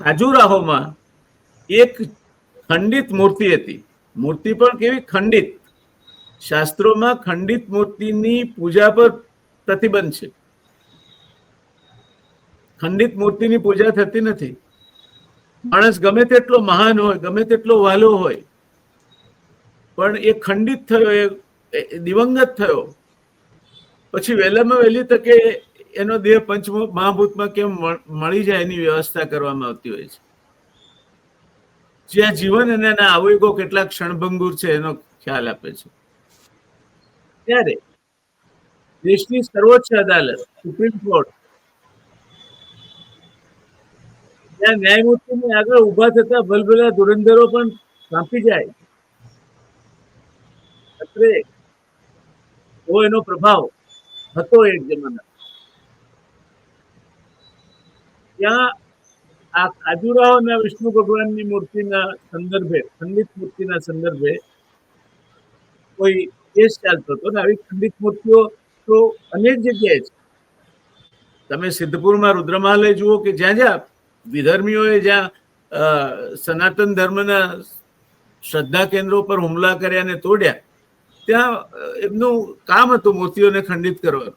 ખાજુરાહોમાં એક ખંડિત મૂર્તિ હતી. મૂર્તિ પણ કેવી ખંડિત? શાસ્ત્રોમાં ખંડિત મૂર્તિની પૂજા પર પ્રતિબંધ છે. ખંડિત મૂર્તિની પૂજા થતી નથી. માણસ ગમે તેટલો મહાન હોય, ગમે તેટલો વાલો હોય, પણ એ ખંડિત થયો એ દિવંગત થયો. પછી વહેલામાં વહેલી તકે એનો દેહ પંચમો, મહાભૂતમાં કેમ મળી જાય એની વ્યવસ્થા કરવામાં આવતી હોય છે. જ્યાં જીવન અને એના આવેગો કેટલા ક્ષણભંગુર છે એનો ખ્યાલ આપે છે. ત્યારે દેશની સર્વોચ્ચ અદાલત, સુપ્રીમ કોર્ટ ત્યાં ન્યાયમૂર્તિની આગળ ઊભા થતા ભલભલા ધુરંધરો પણ કાંપી જાય. અત્રે એવો એનો પ્રભાવ હતો એક જમાના ત્યાં આ ખાજુરાહો અને વિષ્ણુ ભગવાનની મૂર્તિના સંદર્ભે, ખંડિત મૂર્તિના સંદર્ભે કોઈ કેસ ચાલતો હતો ને આવી ખંડિત મૂર્તિઓ તો અનેક જગ્યાએ છે. તમે સિદ્ધપુરમાં રુદ્રમાલય જુઓ કે જ્યાં જ્યાં વિધર્મીઓએ જ્યાં સનાતન ધર્મના શ્રદ્ધા કેન્દ્રો પર હુમલા કર્યા અને તોડ્યા, ત્યાં એમનું કામ હતું મૂર્તિઓને ખંડિત કરવાનું.